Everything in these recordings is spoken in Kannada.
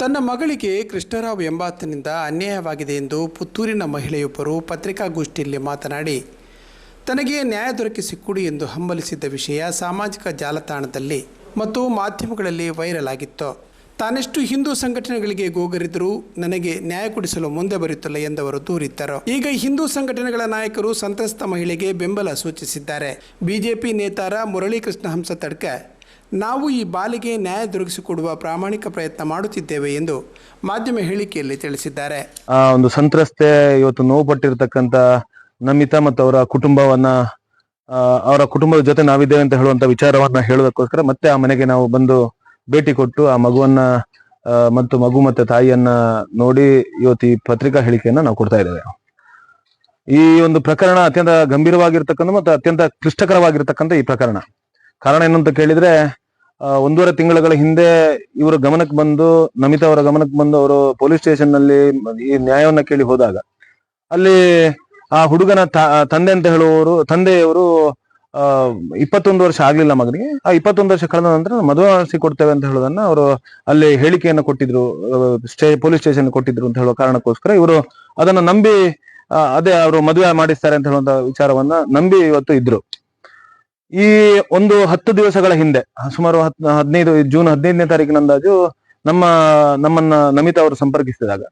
ತನ್ನ ಮಗಳಿಗೆ ಕೃಷ್ಣರಾವ್ ಎಂಬಾತನಿಂದ ಅನ್ಯಾಯವಾಗಿದೆ ಎಂದು ಪುತ್ತೂರಿನ ಮಹಿಳೆಯೊಬ್ಬರು ಪತ್ರಿಕಾಗೋಷ್ಠಿಯಲ್ಲಿ ಮಾತನಾಡಿ, ತನಗೆ ನ್ಯಾಯ ದೊರಕಿಸಿಕೊಡಿ ಎಂದು ಹಂಬಲಿಸಿದ್ದ ವಿಷಯ ಸಾಮಾಜಿಕ ಜಾಲತಾಣದಲ್ಲಿ ಮತ್ತು ಮಾಧ್ಯಮಗಳಲ್ಲಿ ವೈರಲ್ ಆಗಿತ್ತು. ತಾನೆಷ್ಟು ಹಿಂದೂ ಸಂಘಟನೆಗಳಿಗೆ ಗೋಗರಿದರೂ ನನಗೆ ನ್ಯಾಯ ಕೊಡಿಸಲು ಮುಂದೆ ಬರುತ್ತಿಲ್ಲ ಎಂದವರು ದೂರಿದ್ದರು. ಈಗ ಹಿಂದೂ ಸಂಘಟನೆಗಳ ನಾಯಕರು ಸಂತ್ರಸ್ತ ಮಹಿಳೆಗೆ ಬೆಂಬಲ ಸೂಚಿಸಿದ್ದಾರೆ. ಬಿಜೆಪಿ ನೇತಾರ ಮುರಳೀಕೃಷ್ಣ ಹಂಸ ತಡ್ಕ ನಾವು ಈ ಬಾಲಿಗೆ ನ್ಯಾಯ ದೊರಕಿಸಿಕೊಡುವ ಪ್ರಾಮಾಣಿಕ ಪ್ರಯತ್ನ ಮಾಡುತ್ತಿದ್ದೇವೆ ಎಂದು ಮಾಧ್ಯಮ ಹೇಳಿಕೆಯಲ್ಲಿ ತಿಳಿಸಿದ್ದಾರೆ. ಆ ಒಂದು ಸಂತ್ರಸ್ತೆ ಇವತ್ತು ನೋವು ಪಟ್ಟಿರತಕ್ಕಂತ ನಮಿತಾ ಮತ್ತು ಅವರ ಕುಟುಂಬವನ್ನ ಅವರ ಕುಟುಂಬದ ಜೊತೆ ನಾವಿದ್ದೇವೆ ಅಂತ ಹೇಳುವಂತ ವಿಚಾರವನ್ನ ಹೇಳೋದಕ್ಕೋಸ್ಕರ ಮತ್ತೆ ಆ ಮನೆಗೆ ನಾವು ಬಂದು ಭೇಟಿ ಕೊಟ್ಟು ಆ ಮಗುವನ್ನ ಮತ್ತು ಮಗು ಮತ್ತೆ ತಾಯಿಯನ್ನ ನೋಡಿ ಇವತ್ತು ಈ ಪತ್ರಿಕಾ ಹೇಳಿಕೆಯನ್ನ ನಾವು ಕೊಡ್ತಾ ಇದ್ದೇವೆ. ಈ ಒಂದು ಪ್ರಕರಣ ಅತ್ಯಂತ ಗಂಭೀರವಾಗಿರ್ತಕ್ಕಂಥ ಮತ್ತು ಅತ್ಯಂತ ಕ್ಲಿಷ್ಟಕರವಾಗಿರ್ತಕ್ಕಂಥ ಈ ಪ್ರಕರಣ. ಕಾರಣ ಏನು ಅಂತ ಕೇಳಿದ್ರೆ ಒಂದೂವರೆ ತಿಂಗಳ ಹಿಂದೆ ಇವರ ಗಮನಕ್ಕೆ ಬಂದು, ನಮಿತಾ ಅವರ ಗಮನಕ್ಕೆ ಬಂದು ಅವರು ಪೊಲೀಸ್ ಸ್ಟೇಷನ್ನಲ್ಲಿ ಈ ನ್ಯಾಯವನ್ನ ಕೇಳಿ ಹೋದಾಗ, ಅಲ್ಲಿ ಆ ಹುಡುಗನ ತಂದೆ ಅಂತ ಹೇಳುವವರು, ತಂದೆಯವರು ಇಪ್ಪತ್ತೊಂದು ವರ್ಷ ಆಗ್ಲಿಲ್ಲ ಮಗನಿಗೆ. ಆ ಇಪ್ಪತ್ತೊಂದು ವರ್ಷ ಕಳೆದ ನಂತರ ಮದುವೆ ಮಾಡಿಸಿ ಕೊಡ್ತೇವೆ ಅಂತ ಹೇಳೋದನ್ನ ಅವರು ಅಲ್ಲಿ ಹೇಳಿಕೆಯನ್ನು ಕೊಟ್ಟಿದ್ರು ಸ್ಟೇ, ಪೊಲೀಸ್ ಸ್ಟೇಷನ್ ಕೊಟ್ಟಿದ್ರು ಅಂತ ಹೇಳುವ ಕಾರಣಕ್ಕೋಸ್ಕರ ಇವರು ಅದನ್ನ ನಂಬಿ ಅದೇ ಅವರು ಮದುವೆ ಮಾಡಿಸ್ತಾರೆ ಅಂತ ಹೇಳುವಂತ ವಿಚಾರವನ್ನ ನಂಬಿ ಇವತ್ತು ಇದ್ರು. ಈ ಒಂದು ಹತ್ತು ದಿವಸಗಳ ಹಿಂದೆ ಸುಮಾರು ಹತ್, ಹದಿನೈದು, ಜೂನ್ ಹದಿನೈದನೇ ತಾರೀಕಿನ ಅಂದಾಜು ನಮ್ಮ, ನಮ್ಮನ್ನ ನಮಿತಾ ಅವರು ಸಂಪರ್ಕಿಸಿದಾಗ,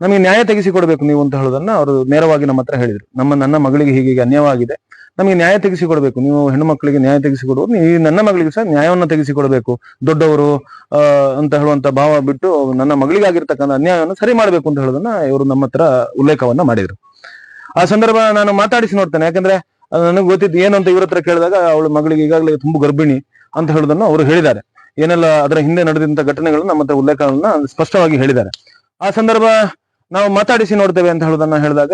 ನಮಗೆ ನ್ಯಾಯ ತೆಗೆಸಿಕೊಡ್ಬೇಕು ನೀವು ಅಂತ ಹೇಳೋದನ್ನ ಅವರು ನೇರವಾಗಿ ನಮ್ಮ ಹತ್ರ ಹೇಳಿದ್ರು. ನಮ್ಮ, ನನ್ನ ಮಗಳಿಗೆ ಹೀಗೆ ಅನ್ಯಾಯವಾಗಿದೆ. ನಮಗೆ ನ್ಯಾಯ ತೆಗೆಸಿಕೊಡ್ಬೇಕು. ನೀವು ಹೆಣ್ಣು ಮಕ್ಕಳಿಗೆ ನ್ಯಾಯ ತೆಗೆಸಿಕೊಡುವುದು ನೀವು ನನ್ನ ಮಗಳಿಗೆ ಸಹ ನ್ಯಾಯವನ್ನು ತೆಗೆಸಿಕೊಡ್ಬೇಕು. ದೊಡ್ಡವರು ಅಂತ ಹೇಳುವಂತ ಭಾವ ಬಿಟ್ಟು ನನ್ನ ಮಗಳಿಗಾಗಿರ್ತಕ್ಕಂಥ ಅನ್ಯಾಯವನ್ನು ಸರಿ ಮಾಡ್ಬೇಕು ಅಂತ ಹೇಳೋದನ್ನ ಇವರು ನಮ್ಮ ಹತ್ರ ಉಲ್ಲೇಖವನ್ನ ಮಾಡಿದ್ರು. ಆ ಸಂದರ್ಭ ನಾನು ಮಾತಾಡಿಸಿ ನೋಡ್ತೇನೆ. ಯಾಕಂದ್ರೆ ನನಗೆ ಗೊತ್ತಿದ್ದು ಏನು ಅಂತ ಇವ್ರ ಹತ್ರ ಕೇಳಿದಾಗ ಅವಳ ಮಗಳಿಗೆ ಈಗಾಗಲೇ ತುಂಬಾ ಗರ್ಭಿಣಿ ಅಂತ ಹೇಳೋದನ್ನ ಅವರು ಹೇಳಿದ್ದಾರೆ. ಏನೆಲ್ಲ ಅದರ ಹಿಂದೆ ನಡೆದಂತ ಘಟನೆಗಳನ್ನ ಮತ್ತೆ ಉಲ್ಲೇಖಗಳನ್ನ ಸ್ಪಷ್ಟವಾಗಿ ಹೇಳಿದ್ದಾರೆ. ಆ ಸಂದರ್ಭ ನಾವು ಮಾತಾಡಿಸಿ ನೋಡ್ತೇವೆ ಅಂತ ಹೇಳೋದನ್ನ ಹೇಳಿದಾಗ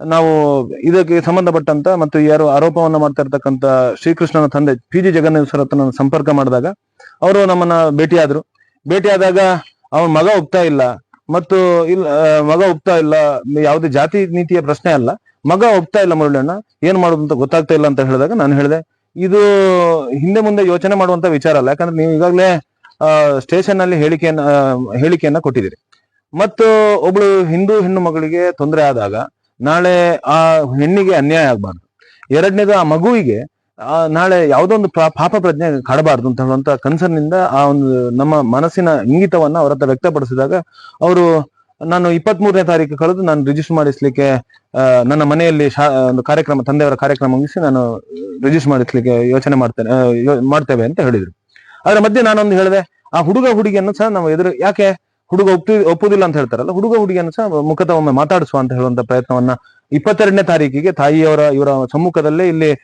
ನಾವು ಇದಕ್ಕೆ ಸಂಬಂಧಪಟ್ಟಂತ ಮತ್ತು ಯಾರು ಆರೋಪವನ್ನ ಮಾಡ್ತಾ ಶ್ರೀಕೃಷ್ಣನ ತಂದೆ ಪಿ ಜಿ ಜಗನ್ನೇಶ್ವರ ಹತ್ರ ಸಂಪರ್ಕ ಮಾಡಿದಾಗ, ಅವರು ನಮ್ಮನ್ನ ಭೇಟಿಯಾದ್ರು. ಭೇಟಿಯಾದಾಗ ಅವನ ಮಗ ಹೋಗ್ತಾ ಇಲ್ಲ. ಮತ್ತು ಇಲ್ಲ ಮಗ ಒಪ್ತಾ ಇಲ್ಲ, ಯಾವುದೇ ಜಾತಿ ನೀತಿಯ ಪ್ರಶ್ನೆ ಅಲ್ಲ. ಮಗ ಒಪ್ತಾ ಇಲ್ಲ ಮುರುಳಣ್ಣ ಏನ್ ಮಾಡೋದು ಅಂತ ಗೊತ್ತಾಗ್ತಾ ಇಲ್ಲ ಅಂತ ಹೇಳಿದಾಗ ನಾನು ಹೇಳಿದೆ, ಇದು ಹಿಂದೆ ಮುಂದೆ ಯೋಚನೆ ಮಾಡುವಂತ ವಿಚಾರ ಅಲ್ಲ, ಯಾಕಂದ್ರೆ ನೀವು ಈಗಾಗಲೇ ಸ್ಟೇಷನ್ನಲ್ಲಿ ಹೇಳಿಕೆಯನ್ನ ಹೇಳಿಕೆಯನ್ನ ಕೊಟ್ಟಿದ್ದೀರಿ. ಮತ್ತು ಒಬ್ಳು ಹಿಂದೂ ಹೆಣ್ಣು ಮಗಳಿಗೆ ತೊಂದರೆ ಆದಾಗ ನಾಳೆ ಆ ಹೆಣ್ಣಿಗೆ ಅನ್ಯಾಯ ಆಗ್ಬಾರ್ದು. ಎರಡನೇದು ಆ ಮಗುವಿಗೆ ನಾಳೆ ಯಾವುದೋ ಒಂದು ಪಾ- ಪಾಪ ಪ್ರಜ್ಞೆ ಕಾಡಬಾರ್ದು ಅಂತ ಹೇಳುವಂತ ಕನ್ಸರ್ನ್ ಇಂದ ಆ ಒಂದು ನಮ್ಮ ಮನಸ್ಸಿನ ಇಂಗಿತವನ್ನ ಅವರ ಹತ್ರ ವ್ಯಕ್ತಪಡಿಸಿದಾಗ ಅವರು ನಾನು ಇಪ್ಪತ್ತ್ ಮೂರನೇ ತಾರೀಕು ಕಳೆದು ನಾನು ರಿಜಿಸ್ಟರ್ ಮಾಡಿಸ್ಲಿಕ್ಕೆ ಆ, ನನ್ನ ಮನೆಯಲ್ಲಿ ಒಂದು ಕಾರ್ಯಕ್ರಮ ತಂದೆಯವರ ಕಾರ್ಯಕ್ರಮ ಮುಗಿಸಿ ನಾನು ರಿಜಿಸ್ಟರ್ ಮಾಡಿಸ್ಲಿಕ್ಕೆ ಯೋಚನೆ ಮಾಡ್ತೇನೆ ಆ, ಮಾಡ್ತೇವೆ ಅಂತ ಹೇಳಿದ್ರು. ಅದರ ಮಧ್ಯೆ ನಾನೊಂದು ಹೇಳಿದೆ ಆ ಹುಡುಗ ಹುಡುಗಿಯನ್ನು ಸಹ ನಾವು ಎದುರು ಯಾಕೆ ಹುಡುಗ ಒಪ್ಪಿ ಒಪ್ಪುದಿಲ್ಲ ಅಂತ ಹೇಳ್ತಾರಲ್ಲ ಹುಡುಗ ಹುಡುಗಿಯನ್ನು ಸಹ ಮುಖತ ಒಮ್ಮೆ ಮಾತಾಡಿಸುವ ಅಂತ ಹೇಳುವಂತ ಪ್ರಯತ್ನವನ್ನ ಇಪ್ಪತ್ತೆರಡನೇ ತಾರೀಕಿಗೆ ತಾಯಿಯವರ ಇವರ ಸಮ್ಮುಖದಲ್ಲೇ ಇಲ್ಲಿ ಆ,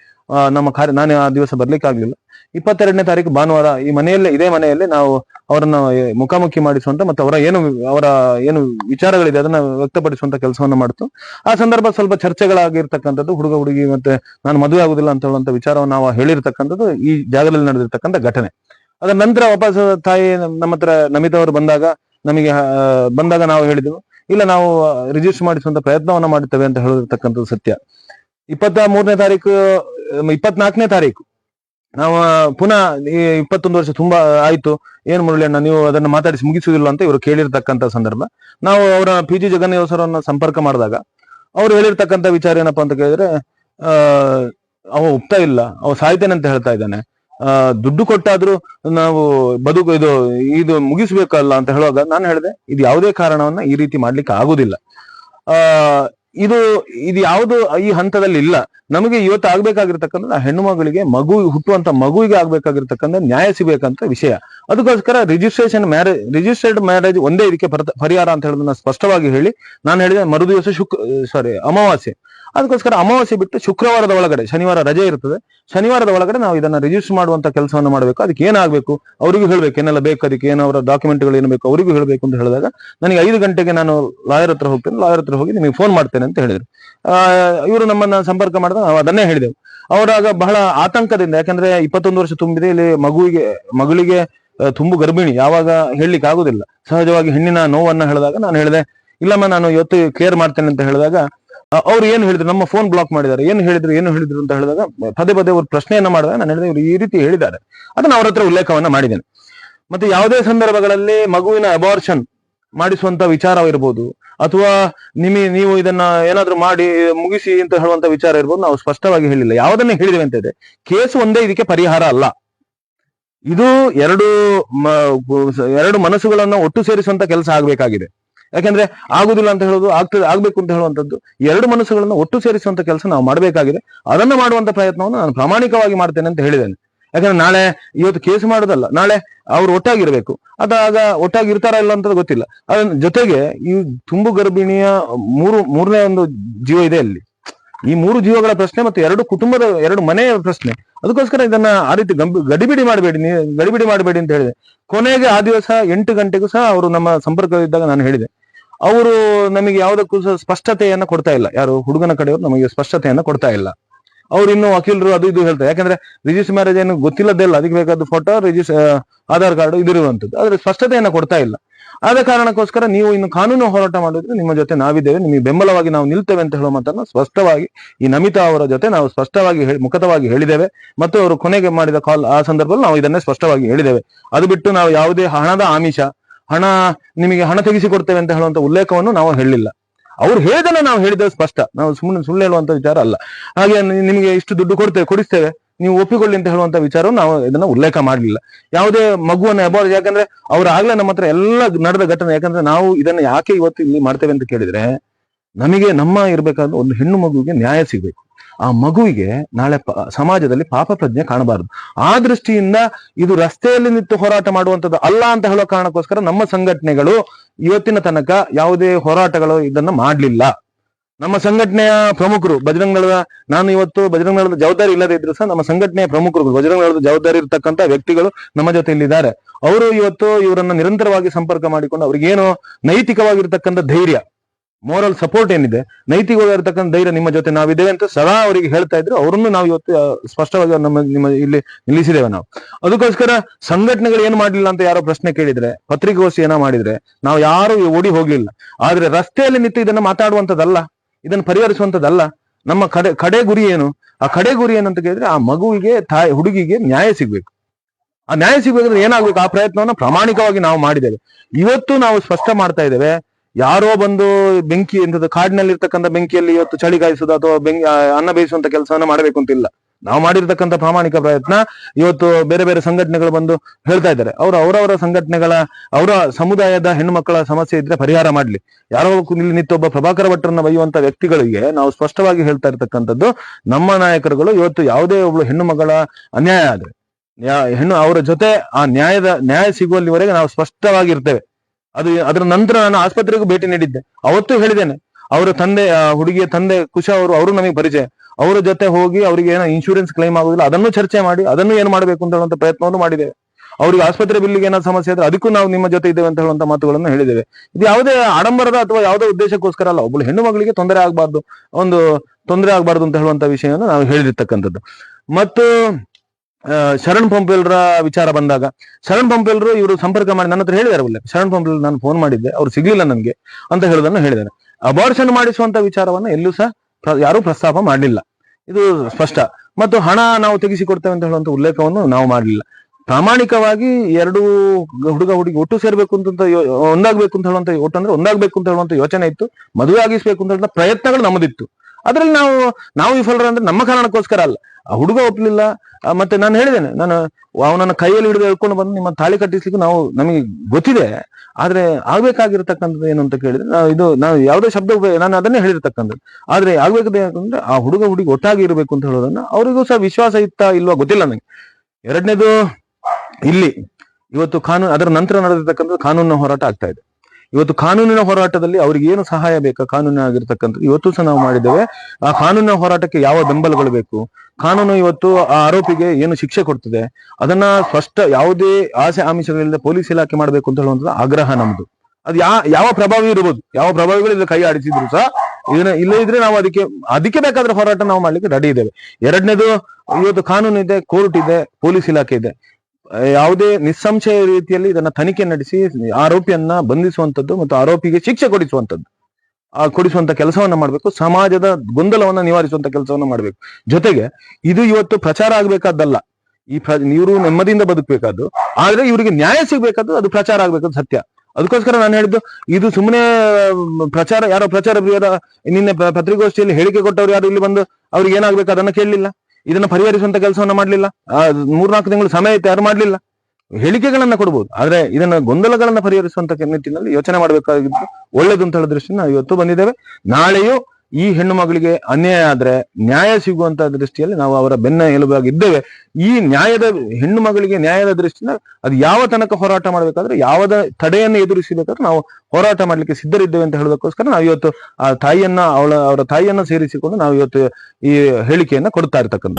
ನಮ್ಮ ಕಾರ್ಯ ನಾನು ಆ ದಿವಸ ಬರ್ಲಿಕ್ಕೆ ಆಗ್ಲಿಲ್ಲ. ಇಪ್ಪತ್ತೆರಡನೇ ತಾರೀಕು ಭಾನುವಾರ ಈ ಮನೆಯಲ್ಲೇ, ಇದೇ ಮನೆಯಲ್ಲಿ ನಾವು ಅವರನ್ನ ಮುಖಾಮುಖಿ ಮಾಡಿಸುವಂತ ಮತ್ತು ಅವರ ಏನು ಅವರ ಏನು ವಿಚಾರಗಳಿದೆ ಅದನ್ನ ವ್ಯಕ್ತಪಡಿಸುವಂತ ಕೆಲಸವನ್ನ ಮಾಡ್ತು. ಆ ಸಂದರ್ಭ ಸ್ವಲ್ಪ ಚರ್ಚೆಗಳಾಗಿರ್ತಕ್ಕಂಥದ್ದು, ಹುಡುಗ ಹುಡುಗಿ ಮತ್ತೆ ನಾನು ಮದುವೆ ಆಗುದಿಲ್ಲ ಅಂತ ಹೇಳುವಂತ ವಿಚಾರವನ್ನು ನಾವು ಹೇಳಿರ್ತಕ್ಕಂಥದ್ದು ಈ ಜಾಗದಲ್ಲಿ ನಡೆದಿರ್ತಕ್ಕಂಥ ಘಟನೆ. ಅದರ ನಂತರ ವಾಪಸ್ ತಾಯಿ ನಮ್ಮ ಹತ್ರ ನಮಿತಾ ಅವರು ಬಂದಾಗ ನಮಗೆ ಬಂದಾಗ ನಾವು ಹೇಳಿದ್ವು, ಇಲ್ಲ ನಾವು ರಿಜಿಸ್ಟರ್ ಮಾಡಿಸುವಂತ ಪ್ರಯತ್ನವನ್ನ ಮಾಡುತ್ತೇವೆ ಅಂತ ಹೇಳಿರ್ತಕ್ಕಂಥದ್ದು ಸತ್ಯ. ಇಪ್ಪತ್ತ ಮೂರನೇ ತಾರೀಕು ಇಪ್ಪತ್ನಾಲ್ಕನೇ ತಾರೀಕು. ನಾವು ಪುನಃ ಈ ಇಪ್ಪತ್ತೊಂದು ವರ್ಷ ತುಂಬಾ ಆಯ್ತು. ಏನ್ ಮುರಳಿ ಅಣ್ಣ, ನೀವು ಅದನ್ನ ಮಾತಾಡಿಸಿ ಮುಗಿಸುವುದಿಲ್ಲ ಅಂತ ಇವರು ಕೇಳಿರ್ತಕ್ಕಂಥ ಸಂದರ್ಭ. ನಾವು ಅವರ ಪಿ ಜಿ ಜಗನ್ನೇಶ್ವರನ್ನ ಸಂಪರ್ಕ ಮಾಡಿದಾಗ, ಅವ್ರು ಹೇಳಿರ್ತಕ್ಕಂಥ ವಿಚಾರ ಏನಪ್ಪಾ ಅಂತ ಕೇಳಿದ್ರೆ, ಆ, ಅವ ಒಪ್ತಾ ಇಲ್ಲ. ಅವ ಸಾಯ್ತೇನೆ ಅಂತ ಹೇಳ್ತಾ ಇದ್ದಾನೆ. ಆ, ದುಡ್ಡು ಕೊಟ್ಟಾದ್ರೂ ನಾವು ಬದುಕು, ಇದು ಇದು ಮುಗಿಸ್ಬೇಕಲ್ಲ ಅಂತ ಹೇಳುವಾಗ ನಾನು ಹೇಳಿದೆ, ಇದು ಯಾವುದೇ ಕಾರಣವನ್ನ ಈ ರೀತಿ ಮಾಡ್ಲಿಕ್ಕೆ ಆಗುದಿಲ್ಲ. ಆ ಇದು ಇದು ಯಾವುದು ಈ ಹಂತದಲ್ಲಿ ಇಲ್ಲ. ನಮಗೆ ಇವತ್ತು ಆಗ್ಬೇಕಾಗಿರ್ತಕ್ಕಂಥ ಹೆಣ್ಣು ಮಗಳಿಗೆ ಮಗು ಹುಟ್ಟುವಂತ ಮಗುವಿಗೆ ಆಗ್ಬೇಕಾಗಿರ್ತಕ್ಕಂಥ ನ್ಯಾಯ ಸಿಗಬೇಕಂತ ವಿಷಯ. ಅದಕ್ಕೋಸ್ಕರ ರಿಜಿಸ್ಟ್ರೇಷನ್ ಮ್ಯಾರೇಜ್ ರಿಜಿಸ್ಟರ್ಡ್ ಮ್ಯಾರೇಜ್ ಒಂದೇ ಇದಕ್ಕೆ ಪರಿಹಾರ ಅಂತ ಹೇಳೋದನ್ನ ಸ್ಪಷ್ಟವಾಗಿ ಹೇಳಿ. ನಾನು ಹೇಳಿದೆ ಮರು ದಿವಸ ಶುಕ್ ಸಾರಿ ಅಮಾವಾಸ್ಯೆ. ಅದಕ್ಕೋಸ್ಕರ ಅಮಾವಾಸ್ಯೆ ಬಿಟ್ಟು ಶುಕ್ರವಾರದ ಒಳಗಡೆ, ಶನಿವಾರ ರಜೆ ಇರ್ತದೆ. ಶನಿವಾರದ ಒಳಗಡೆ ನಾವು ಇದನ್ನ ರಿಜಿಸ್ಟರ್ ಮಾಡುವಂತ ಕೆಲಸವನ್ನು ಮಾಡಬೇಕು. ಅದಕ್ಕೆ ಏನಾಗಬೇಕು? ಅವರಿಗೂ ಹೇಳ್ಬೇಕು, ಏನೆಲ್ಲ ಬೇಕು? ಅದಕ್ಕೆ ಏನೋ ಅವರ ಡಾಕ್ಯುಮೆಂಟ್ಗಳು ಏನು ಬೇಕು? ಅವರಿಗೂ ಹೇಳಬೇಕು ಅಂತ ಹೇಳಿದಾಗ, ನನಗೆ ಐದು ಗಂಟೆಗೆ ನಾನು ಲಾಯರ್ ಹತ್ರ ಹೋಗ್ತೇನೆ. ಲಾಯರ್ ಹತ್ರ ಹೋಗಿ ನಿಮಗೆ ಫೋನ್ ಮಾಡ್ತೇನೆ. ಅಂತ ಹೇಳಿದ್ರು. ಆ, ಇವರು ನಮ್ಮನ್ನ ಸಂಪರ್ಕ ಮಾಡಿದ ನಾವು ಅದನ್ನೇ ಹೇಳಿದೆವು. ಅವರಾಗ ಬಹಳ ಆತಂಕದಿಂದ ಯಾಕಂದ್ರೆ ಇಪ್ಪತ್ತೊಂದು ವರ್ಷ ತುಂಬಿದೆ ಇಲ್ಲಿ ಮಗುವಿಗೆ ಮಗಳಿಗೆ ತುಂಬು ಗರ್ಭಿಣಿ ಯಾವಾಗ ಹೇಳಲಿಕ್ಕೆ ಆಗುದಿಲ್ಲ. ಸಹಜವಾಗಿ ಹೆಣ್ಣಿನ ನೋವನ್ನ ಹೇಳಿದಾಗ ನಾನು ಹೇಳಿದೆ ಇಲ್ಲಮ್ಮ ನಾನು ಇವತ್ತು ಕ್ಲಿಯರ್ ಮಾಡ್ತೇನೆ ಅಂತ ಹೇಳಿದಾಗ ಅವ್ರು ಏನು ಹೇಳಿದ್ರು ನಮ್ಮ ಫೋನ್ ಬ್ಲಾಕ್ ಮಾಡಿದ್ದಾರೆ. ಏನು ಹೇಳಿದ್ರು ಏನು ಹೇಳಿದ್ರು ಅಂತ ಹೇಳಿದಾಗ ಪದೇ ಪದೇ ಅವ್ರು ಪ್ರಶ್ನೆಯನ್ನ ಮಾಡಿದಾಗ ನಾನು ಹೇಳಿದೆ ಇವರು ಈ ರೀತಿ ಹೇಳಿದ್ದಾರೆ. ಅದನ್ನ ಅವ್ರ ಹತ್ರ ಉಲ್ಲೇಖವನ್ನ ಮಾಡಿದ್ದೇನೆ. ಮತ್ತೆ ಯಾವುದೇ ಸಂದರ್ಭಗಳಲ್ಲಿ ಮಗುವಿನ ಅಬಾರ್ಷನ್ ಮಾಡಿಸುವಂತ ವಿಚಾರ ಇರ್ಬೋದು ಅಥವಾ ನಿಮಗೆ ನೀವು ಇದನ್ನ ಏನಾದ್ರೂ ಮಾಡಿ, ಮುಗಿಸಿ ಅಂತ ಹೇಳುವಂತ ವಿಚಾರ ಇರ್ಬೋದು. ನಾವು ಸ್ಪಷ್ಟವಾಗಿ ಹೇಳಿಲ್ಲ. ಯಾವುದನ್ನ ಹೇಳಿದೆ ಅಂತ ಇದೆ ಕೇಸ್ ಒಂದೇ ಇದಕ್ಕೆ ಪರಿಹಾರ ಅಲ್ಲ. ಇದು ಎರಡು ಎರಡು ಮನಸ್ಸುಗಳನ್ನ ಒಟ್ಟು ಸೇರಿಸುವಂತ ಕೆಲಸ ಆಗ್ಬೇಕಾಗಿದೆ. ಯಾಕಂದ್ರೆ ಆಗುದಿಲ್ಲ ಅಂತ ಹೇಳೋದು ಆಗ್ತದೆ, ಆಗ್ಬೇಕು ಅಂತ ಹೇಳುವಂತದ್ದು, ಎರಡು ಮನಸ್ಸುಗಳನ್ನ ಒಟ್ಟು ಸೇರಿಸುವಂತ ಕೆಲಸ ನಾವು ಮಾಡಬೇಕಾಗಿದೆ. ಅದನ್ನ ಮಾಡುವಂತ ಪ್ರಯತ್ನವನ್ನು ನಾನು ಪ್ರಾಮಾಣಿಕವಾಗಿ ಮಾಡ್ತೇನೆ ಅಂತ ಹೇಳಿದ್ದೇನೆ. ಯಾಕಂದ್ರೆ ನಾಳೆ ಇವತ್ತು ಕೇಸ್ ಮಾಡೋದಲ್ಲ, ನಾಳೆ ಅವ್ರು ಒಟ್ಟಾಗಿರ್ಬೇಕು. ಅದಾಗ ಒಟ್ಟಾಗಿ ಇರ್ತಾರ ಇಲ್ಲ ಅಂತ ಗೊತ್ತಿಲ್ಲ. ಅದ್ರ ಜೊತೆಗೆ ಈ ತುಂಬು ಗರ್ಭಿಣಿಯ ಮೂರು, ಮೂರನೇ ಒಂದು ಜೀವ ಇದೆ ಅಲ್ಲಿ. ಈ ಮೂರು ಜೀವಗಳ ಪ್ರಶ್ನೆ ಮತ್ತು ಎರಡು ಕುಟುಂಬದ ಎರಡು ಮನೆಯ ಪ್ರಶ್ನೆ, ಅದಕ್ಕೋಸ್ಕರ ಇದನ್ನ ಆ ರೀತಿ ಗಂಭ, ಗಡಿಬಿಡಿ ಮಾಡಬೇಡಿ, ನೀ ಗಡಿಬಿಡಿ ಮಾಡಬೇಡಿ ಅಂತ ಹೇಳಿದೆ. ಕೊನೆಗೆ ಆ ದಿವಸ ಎಂಟು ಗಂಟೆಗೂ ಸಹ ಅವರು ನಮ್ಮ ಸಂಪರ್ಕದಲ್ಲಿದ್ದಾಗ ನಾನು ಹೇಳಿದೆ. ಅವರು ನಮಗೆ ಯಾವುದಕ್ಕೂ ಸಹ ಸ್ಪಷ್ಟತೆಯನ್ನ ಕೊಡ್ತಾ ಇಲ್ಲ. ಯಾರು ಹುಡುಗನ ಕಡೆಯವರು ನಮಗೆ ಸ್ಪಷ್ಟತೆಯನ್ನ ಕೊಡ್ತಾ ಇಲ್ಲ. ಅವ್ರು ಇನ್ನು ವಕೀಲರು ಅದು ಇದು ಹೇಳ್ತಾರೆ. ಯಾಕಂದ್ರೆ ರಿಜಿಸ್ಟರ್ ಮ್ಯಾರೇಜ್ ಏನು ಗೊತ್ತಿಲ್ಲದೇ ಇಲ್ಲ. ಅದಕ್ಕೆ ಬೇಕಾದ ಫೋಟೋ ರಿಜಿಸ್ ಆಧಾರ್ ಕಾರ್ಡ್ ಇದಿರುವಂತದ್ದು ಆದ್ರೆ ಸ್ಪಷ್ಟತೆಯನ್ನು ಕೊಡ್ತಾ ಇಲ್ಲ. ಆದ ಕಾರಣಕ್ಕೋಸ್ಕರ ನೀವು ಇನ್ನು ಕಾನೂನು ಹೋರಾಟ ಮಾಡಿದ್ರೆ ನಿಮ್ಮ ಜೊತೆ ನಾವಿದ್ದೇವೆ. ನಿಮಗೆ ಬೆಂಬಲವಾಗಿ ನಾವು ನಿಲ್ತೇವೆ ಅಂತ ಹೇಳುವ ಮಾತನ್ನು ಸ್ಪಷ್ಟವಾಗಿ ಈ ನಮಿತಾ ಅವರ ಜೊತೆ ನಾವು ಸ್ಪಷ್ಟವಾಗಿ ಮುಖತವಾಗಿ ಹೇಳಿದ್ದೇವೆ. ಮತ್ತು ಅವರು ಕೊನೆಗೆ ಮಾಡಿದ ಕಾಲ್ ಆ ಸಂದರ್ಭದಲ್ಲಿ ನಾವು ಇದನ್ನೇ ಸ್ಪಷ್ಟವಾಗಿ ಹೇಳಿದ್ದೇವೆ. ಅದು ಬಿಟ್ಟು ನಾವು ಯಾವುದೇ ಹಣದ ಆಮಿಷ, ಹಣ, ನಿಮಗೆ ಹಣ ತೆಗೆಸಿಕೊಡ್ತೇವೆ ಅಂತ ಹೇಳುವಂತ ಉಲ್ಲೇಖವನ್ನು ನಾವು ಹೇಳಿಲ್ಲ. ಅವ್ರು ಹೇಳಿದನ್ನ ನಾವು ಹೇಳಿದ್ದೇವೆ ಸ್ಪಷ್ಟ. ನಾವು ಸುಮ್ಮನೆ ಸುಳ್ಳು ಹೇಳುವಂತ ವಿಚಾರ ಅಲ್ಲ. ಹಾಗೆ ನಿಮಗೆ ಇಷ್ಟು ದುಡ್ಡು ಕೊಡ್ತೇವೆ, ಕೊಡಿಸ್ತೇವೆ. ನೀವು ಒಪ್ಪಿಕೊಳ್ಳಿ ಅಂತ ಹೇಳುವಂತ ವಿಚಾರ ನಾವು ಇದನ್ನ ಉಲ್ಲೇಖ ಮಾಡಲಿಲ್ಲ. ಯಾವುದೇ ಮಗುವನ್ನು ಅಬಾರ್ ಯಾಕಂದ್ರೆ ಅವ್ರು ಆಗ್ಲೇ ನಮ್ಮ ಹತ್ರ ಎಲ್ಲ ನಡೆದ ಘಟನೆ. ಯಾಕಂದ್ರೆ ನಾವು ಇದನ್ನ ಯಾಕೆ ಇವತ್ತು ಇಲ್ಲಿ ಮಾಡ್ತೇವೆ ಅಂತ ಕೇಳಿದ್ರೆ, ನಮಗೆ ನಮ್ಮ ಇರಬೇಕಾದ ಒಂದು ಹೆಣ್ಣು ಮಗುವಿಗೆ ನ್ಯಾಯ ಸಿಗ್ಬೇಕು. ಆ ಮಗುವಿಗೆ ನಾಳೆ ಸಮಾಜದಲ್ಲಿ ಪಾಪ ಪ್ರಜ್ಞೆ ಕಾಣಬಾರದು. ಆ ದೃಷ್ಟಿಯಿಂದ ಇದು ರಸ್ತೆಯಲ್ಲಿ ನಿಂತು ಹೋರಾಟ ಮಾಡುವಂತದ್ದು ಅಲ್ಲ ಅಂತ ಹೇಳೋ ಕಾರಣಕ್ಕೋಸ್ಕರ ನಮ್ಮ ಸಂಘಟನೆಗಳು ಇವತ್ತಿನ ತನಕ ಯಾವುದೇ ಹೋರಾಟಗಳು ಇದನ್ನ ಮಾಡಲಿಲ್ಲ. ನಮ್ಮ ಸಂಘಟನೆಯ ಪ್ರಮುಖರು ಬಜರಂಗ ದಳದ ನಾನು ಇವತ್ತು ಬಜರಂಗ ದಳದ ಜವಾಬ್ದಾರಿ ಇಲ್ಲದೇ ಇದ್ರು ಸಹ ನಮ್ಮ ಸಂಘಟನೆಯ ಪ್ರಮುಖರು ಬಜರಂಗ ದಳದ ಜವಾಬ್ದಾರಿ ಇರತಕ್ಕಂತ ವ್ಯಕ್ತಿಗಳು ನಮ್ಮ ಜೊತೆ ಇಲ್ಲಿದ್ದಾರೆ ಅವರು ಇವತ್ತು ಇವರನ್ನ ನಿರಂತರವಾಗಿ ಸಂಪರ್ಕ ಮಾಡಿಕೊಂಡು ಅವ್ರಿಗೇನು ನೈತಿಕವಾಗಿರ್ತಕ್ಕಂಥ ಧೈರ್ಯ ಮೋರಲ್ ಸಪೋರ್ಟ್ ಏನಿದೆ ನೈತಿಕವಾಗಿರ್ತಕ್ಕಂಥ ಧೈರ್ಯ ನಿಮ್ಮ ಜೊತೆ ನಾವಿದ್ದೇವೆ ಅಂತ ಸದಾ ಅವರಿಗೆ ಹೇಳ್ತಾ ಇದ್ರು. ಅವರನ್ನು ನಾವು ಇವತ್ತು ಸ್ಪಷ್ಟವಾಗಿ ನಮ್ಮ, ನಿಮ್ಮ ಇಲ್ಲಿ ನಿಲ್ಲಿಸಿದ್ದೇವೆ ನಾವು. ಅದಕ್ಕೋಸ್ಕರ ಸಂಘಟನೆಗಳು ಏನು ಮಾಡಲಿಲ್ಲ ಅಂತ ಯಾರೋ ಪ್ರಶ್ನೆ ಕೇಳಿದ್ರೆ ಪತ್ರಿಕಾಗೋಷ್ಠಿ ಏನೋ ಮಾಡಿದ್ರೆ, ನಾವು ಯಾರು ಓಡಿ ಹೋಗ್ಲಿಲ್ಲ. ಆದ್ರೆ ರಸ್ತೆಯಲ್ಲಿ ನಿಂತು ಇದನ್ನ ಮಾತಾಡುವಂತದ್ದಲ್ಲ ಇದನ್ನ ಪರಿಹರಿಸುವಂತದ್ದಲ್ಲ ನಮ್ಮ ಕಡೆ ಕಡೆ ಗುರಿ ಏನು? ಆ ಕಡೆ ಗುರಿ ಏನಂತ ಕೇಳಿದ್ರೆ, ಆ ಮಗುವಿಗೆ, ತಾಯಿ, ಹುಡುಗಿಗೆ ನ್ಯಾಯ ಸಿಗ್ಬೇಕು. ಆ ನ್ಯಾಯ ಸಿಗ್ಬೇಕಂದ್ರೆ ಏನಾಗ್ಬೇಕು? ಆ ಪ್ರಯತ್ನವನ್ನ ಪ್ರಾಮಾಣಿಕವಾಗಿ ನಾವು ಮಾಡಿದ್ದೇವೆ. ಇವತ್ತು ನಾವು ಸ್ಪಷ್ಟ ಮಾಡ್ತಾ ಇದ್ದೇವೆ ಯಾರೋ ಬಂದು ಬೆಂಕಿ ಎಂತದ್ದು ಕಾಡಿನಲ್ಲಿ ಇರ್ತಕ್ಕಂಥ ಬೆಂಕಿಯಲ್ಲಿ ಇವತ್ತು ಚಳಿ ಕಾಯಿಸುದು ಅಥವಾ ಬೆಂಕಿ ಅನ್ನ ಬೇಯಿಸುವಂತ ಕೆಲಸವನ್ನ ಮಾಡಬೇಕು ಅಂತಿಲ್ಲ ನಾವು ಮಾಡಿರ್ತಕ್ಕಂಥ ಪ್ರಾಮಾಣಿಕ ಪ್ರಯತ್ನ ಇವತ್ತು ಬೇರೆ ಬೇರೆ ಸಂಘಟನೆಗಳು ಬಂದು ಹೇಳ್ತಾ ಇದ್ದಾರೆ. ಅವರು ಅವರವರ ಸಂಘಟನೆಗಳ, ಅವರ ಸಮುದಾಯದ ಹೆಣ್ಣುಮಕ್ಕಳ ಸಮಸ್ಯೆ ಇದ್ರೆ ಪರಿಹಾರ ಮಾಡ್ಲಿ. ಯಾರೋ ಇಲ್ಲಿ ನಿಂತು ಒಬ್ಬ ಪ್ರಭಾಕರ ಭಟ್ರನ್ನ ಬೈಯುವಂತ ವ್ಯಕ್ತಿಗಳಿಗೆ ನಾವು ಸ್ಪಷ್ಟವಾಗಿ ಹೇಳ್ತಾ ಇರ್ತಕ್ಕಂಥದ್ದು, ನಮ್ಮ ನಾಯಕರುಗಳು ಇವತ್ತು ಯಾವುದೇ ಒಬ್ಳು ಹೆಣ್ಣು ಮಗಳ ಅನ್ಯಾಯ ಆದ್ರೆ ಹೆಣ್ಣು ಅವರ ಜೊತೆ ಆ ನ್ಯಾಯದ, ನ್ಯಾಯ ಸಿಗುವಲ್ಲಿವರೆಗೆ ನಾವು ಸ್ಪಷ್ಟವಾಗಿ ಇರ್ತೇವೆ ಅದು ಅದರ ನಂತರ ನಾನು ಆಸ್ಪತ್ರೆಗೂ ಭೇಟಿ ನೀಡಿದ್ದೆ. ಅವತ್ತು ಹೇಳಿದ್ದೇನೆ. ಅವರ ತಂದೆ ಹುಡುಗಿಯ ತಂದೆ ಕುಶ ಅವರು ಅವರು ನಮಗೆ ಪರಿಚಯ. ಅವರ ಜೊತೆ ಹೋಗಿ ಅವರಿಗೆ ಏನೋ ಇನ್ಶೂರೆನ್ಸ್ ಕ್ಲೈಮ್ ಆಗುದಿಲ್ಲ, ಅದನ್ನು ಚರ್ಚೆ ಮಾಡಿ, ಅದನ್ನು ಏನು ಮಾಡಬೇಕು ಅಂತ ಹೇಳುವಂತ ಪ್ರಯತ್ನವನ್ನು ಮಾಡಿದ್ದೇವೆ. ಅವ್ರಿಗೆ ಆಸ್ಪತ್ರೆ ಬಿಲ್ಲಿಗೆ ಏನಾದ್ರು ಸಮಸ್ಯೆ ಆದ್ರೆ ಅದಕ್ಕೂ ನಾವು ನಿಮ್ಮ ಜೊತೆ ಇದ್ದೇವೆ ಅಂತ ಹೇಳುವಂತ ಮಾತುಗಳನ್ನು ಹೇಳಿದ್ದೇವೆ. ಇದು ಯಾವುದೇ ಆಡಂಬರದ ಅಥವಾ ಯಾವುದೇ ಉದ್ದೇಶಕ್ಕೋಸ್ಕರ ಅಲ್ಲ, ಒಬ್ಬಳು ಹೆಣ್ಣು ಮಗಳಿಗೆ ತೊಂದರೆ ಆಗಬಾರ್ದು, ಒಂದು ತೊಂದರೆ ಆಗಬಾರ್ದು ಅಂತ ಹೇಳುವಂತ ವಿಷಯವನ್ನು ನಾವು ಹೇಳಿರ್ತಕ್ಕಂಥದ್ದು. ಮತ್ತು ಶರಣ್ ಪಂಪೇಲ್ರ ವಿಚಾರ ಬಂದಾಗ, ಶರಣ್ ಪಂಪೇಲ್ರು ಇವರು ಸಂಪರ್ಕ ಮಾಡಿ ನನ್ನ ಹತ್ರ ಹೇಳಿದಾರೆ ಒಳ್ಳೆ. ಶರಣ್ ಪಂಪೇಲ್ ನಾನು ಫೋನ್ ಮಾಡಿದ್ದೆ, ಅವ್ರು ಸಿಗ್ಲಿಲ್ಲ ನನಗೆ ಅಂತ ಹೇಳೋದನ್ನು ಹೇಳಿದ್ದಾರೆ ಅಬಾರ್ಷನ್ ಮಾಡಿಸುವಂತ ವಿಚಾರವನ್ನ ಎಲ್ಲೂ ಸಹ ಯಾರು ಪ್ರಸ್ತಾಪ ಮಾಡಲಿಲ್ಲ. ಇದು ಸ್ಪಷ್ಟ. ಮತ್ತು ಹಣ ನಾವು ತೆಗೆಸಿಕೊಡ್ತೇವೆ ಅಂತ ಹೇಳುವಂತ ಉಲ್ಲೇಖವನ್ನು ನಾವು ಮಾಡಲಿಲ್ಲ. ಪ್ರಾಮಾಣಿಕವಾಗಿ ಎರಡು ಹುಡುಗ ಹುಡುಗಿ ಒಟ್ಟು ಸೇರ್ಬೇಕು ಅಂತ ಒಂದಾಗ್ಬೇಕು ಅಂತ ಹೇಳುವಂತ ಒಟ್ಟು ಅಂದ್ರೆ ಒಂದಾಗ್ಬೇಕು ಅಂತ ಹೇಳುವಂತ ಯೋಚನೆ ಇತ್ತು. ಮದುವೆ ಆಗಿಸ್ಬೇಕು ಅಂತ ಹೇಳುವಂತ ಪ್ರಯತ್ನಗಳು ನಮ್ಮದಿತ್ತು. ಅದ್ರಲ್ಲಿ ನಾವು ನಾವು ವಿಫಲರಂದ್ರೆ ನಮ್ಮ ಕಾರಣಕ್ಕೋಸ್ಕರ ಅಲ್ಲ. ಆ ಹುಡುಗ ಒಪ್ಲಿಲ್ಲ. ಮತ್ತೆ ನಾನು ಹೇಳಿದ್ದೇನೆ, ನಾನು ಅವನನ್ನ ಕೈಯಲ್ಲಿ ಹಿಡಿದು ಹೇಳ್ಕೊಂಡು ಬಂದು ನಿಮ್ಮ ತಾಳಿ ಕಟ್ಟಿಸ್ಲಿಕ್ಕೆ ನಾವು, ನಮಗೆ ಗೊತ್ತಿದೆ, ಆದ್ರೆ ಆಗ್ಬೇಕಾಗಿರ್ತಕ್ಕಂಥದ್ದು ಏನು ಅಂತ ಕೇಳಿದ್ರೆ, ನಾವು ಇದು, ನಾವು ಯಾವುದೇ ಶಬ್ದ ನಾನು ಅದನ್ನೇ ಹೇಳಿರ್ತಕ್ಕಂಥದ್ದು. ಆದ್ರೆ ಆಗ್ಬೇಕು ಅಂದ್ರೆ ಆ ಹುಡುಗ ಹುಡುಗಿ ಒಟ್ಟಾಗಿ ಇರಬೇಕು ಅಂತ ಹೇಳೋದನ್ನ ಅವರಿಗೂ ಸಹ ವಿಶ್ವಾಸ ಇತ್ತಾ ಇಲ್ವಾ ಗೊತ್ತಿಲ್ಲ ನನಗೆ. ಎರಡನೇದು, ಇಲ್ಲಿ, ಇವತ್ತು ಕಾನೂನು, ಅದರ ನಂತರ ನಡೆದಿರ್ತಕ್ಕಂಥದ್ದು ಕಾನೂನು ಹೋರಾಟ ಆಗ್ತಾ ಇದೆ. ಇವತ್ತು ಕಾನೂನಿನ ಹೋರಾಟದಲ್ಲಿ ಅವ್ರಿಗೆ ಏನು ಸಹಾಯ ಬೇಕಾ? ಕಾನೂನು ಆಗಿರ್ತಕ್ಕಂಥ ಇವತ್ತು ಸಹ ನಾವು ಮಾಡಿದ್ದೇವೆ. ಆ ಕಾನೂನಿನ ಹೋರಾಟಕ್ಕೆ ಯಾವ ಬೆಂಬಲಗಳು ಬೇಕು? ಕಾನೂನು ಇವತ್ತು ಆ ಆರೋಪಿಗೆ ಏನು ಶಿಕ್ಷೆ ಕೊಡ್ತದೆ? ಅದನ್ನ ಸ್ಪಷ್ಟ ಯಾವುದೇ ಆಸೆ ಆಮಿಷಗಳಿಂದ ಪೊಲೀಸ್ ಇಲಾಖೆ ಮಾಡಬೇಕು ಅಂತ ಹೇಳುವಂತ ಆಗ್ರಹ ನಮ್ದು. ಅದು ಯಾ ಯಾವ ಪ್ರಭಾವಿ ಇರ್ಬೋದು? ಯಾವ ಪ್ರಭಾವಿಗಳು ಇಲ್ಲಿ ಕೈ ಆಡಿಸಿದ್ರು ಸಹ ಇದನ್ನ ಇಲ್ಲ ಇದ್ರೆ ನಾವು ಅದಕ್ಕೆ ಅದಕ್ಕೆ ಬೇಕಾದ್ರೆ ಹೋರಾಟ ನಾವು ಮಾಡ್ಲಿಕ್ಕೆ ರೆಡಿ ಇದ್ದೇವೆ. ಎರಡನೇದು, ಇವತ್ತು ಕಾನೂನು ಇದೆ ಕೋರ್ಟ್ ಇದೆ, ಪೊಲೀಸ್ ಇಲಾಖೆ ಇದೆ. ಯಾವುದೇ ನಿಸ್ಸಂಶಯ ರೀತಿಯಲ್ಲಿ ಇದನ್ನ ತನಿಖೆ ನಡೆಸಿ ಆರೋಪಿಯನ್ನ ಬಂಧಿಸುವಂತದ್ದು ಮತ್ತು ಆರೋಪಿಗೆ ಶಿಕ್ಷೆ ಕೊಡಿಸುವಂತದ್ದು ಆ ಕೊಡಿಸುವಂತ ಕೆಲಸವನ್ನ ಮಾಡಬೇಕು. ಸಮಾಜದ ಗೊಂದಲವನ್ನ ನಿವಾರಿಸುವಂತ ಕೆಲಸವನ್ನ ಮಾಡಬೇಕು. ಜೊತೆಗೆ ಇದು ಇವತ್ತು ಪ್ರಚಾರ ಆಗ್ಬೇಕಾದ್ದಲ್ಲ. ಈ ಇವರು ನೆಮ್ಮದಿಯಿಂದ ಬದುಕಬೇಕಾದ್ದು. ಆದ್ರೆ ಇವರಿಗೆ ನ್ಯಾಯ ಸಿಗ್ಬೇಕಾದ್ದು ಅದು ಪ್ರಚಾರ ಆಗ್ಬೇಕಾದ್ದು ಸತ್ಯ. ಅದಕ್ಕೋಸ್ಕರ ನಾನು ಹೇಳಿದ್ದು, ಇದು ಸುಮ್ಮನೆ ಪ್ರಚಾರ, ಯಾರೋ ಪ್ರಚಾರ ನಿನ್ನೆ ಪತ್ರಿಕಾಗೋಷ್ಠಿಯಲ್ಲಿ ಹೇಳಿಕೆ ಕೊಟ್ಟವ್ರು ಯಾರು ಇಲ್ಲಿ ಬಂದು ಅವ್ರಿಗೆ ಏನಾಗ್ಬೇಕು ಅದನ್ನ ಕೇಳಲಿಲ್ಲ. ಇದನ್ನ ಪರಿಹರಿಸುವಂತ ಕೆಲಸವನ್ನ ಮಾಡಲಿಲ್ಲ. ಮೂರ್ನಾಲ್ಕು ತಿಂಗಳು ಸಮಯ ಇತ್ತು ಯಾರು ಮಾಡಲಿಲ್ಲ. ಹೇಳಿಕೆಗಳನ್ನ ಕೊಡಬಹುದು ಆದ್ರೆ ಇದನ್ನ ಗೊಂದಲಗಳನ್ನ ಪರಿಹರಿಸುವಂತ ನಿಟ್ಟಿನಲ್ಲಿ ಯೋಚನೆ ಮಾಡಬೇಕಾಗಿದ್ದು ಒಳ್ಳೇದು ಅಂತ ಹೇಳೋ ನಾವು ಇವತ್ತು ಬಂದಿದ್ದೇವೆ. ನಾಳೆಯೂ ಈ ಹೆಣ್ಣು ಮಗಳಿಗೆ ಅನ್ಯಾಯ ಆದ್ರೆ ನ್ಯಾಯ ಸಿಗುವಂತ ದೃಷ್ಟಿಯಲ್ಲಿ ನಾವು ಅವರ ಬೆನ್ನ ಎಲುಬಾಗಿ ಇದ್ದೇವೆ ಈ ನ್ಯಾಯದ ಹೆಣ್ಣು ಮಗಳಿಗೆ ನ್ಯಾಯದ ದೃಷ್ಟಿಯಿಂದ ಅದು ಯಾವ ತನಕ ಹೋರಾಟ ಮಾಡಬೇಕಾದ್ರೆ ಯಾವದ ತಡೆಯನ್ನು ಎದುರಿಸಬೇಕಾದ್ರೆ ನಾವು ಹೋರಾಟ ಮಾಡ್ಲಿಕ್ಕೆ ಸಿದ್ಧರಿದ್ದೇವೆ ಅಂತ ಹೇಳೋದಕ್ಕೋಸ್ಕರ ನಾವು ಇವತ್ತು ಆ ತಾಯಿಯನ್ನ ಅವಳ, ಅವರ ತಾಯಿಯನ್ನ ಸೇರಿಸಿಕೊಂಡು ನಾವು ಇವತ್ತು ಈ ಹೇಳಿಕೆಯನ್ನ ಕೊಡ್ತಾ ಇರ್ತಕ್ಕಂಥ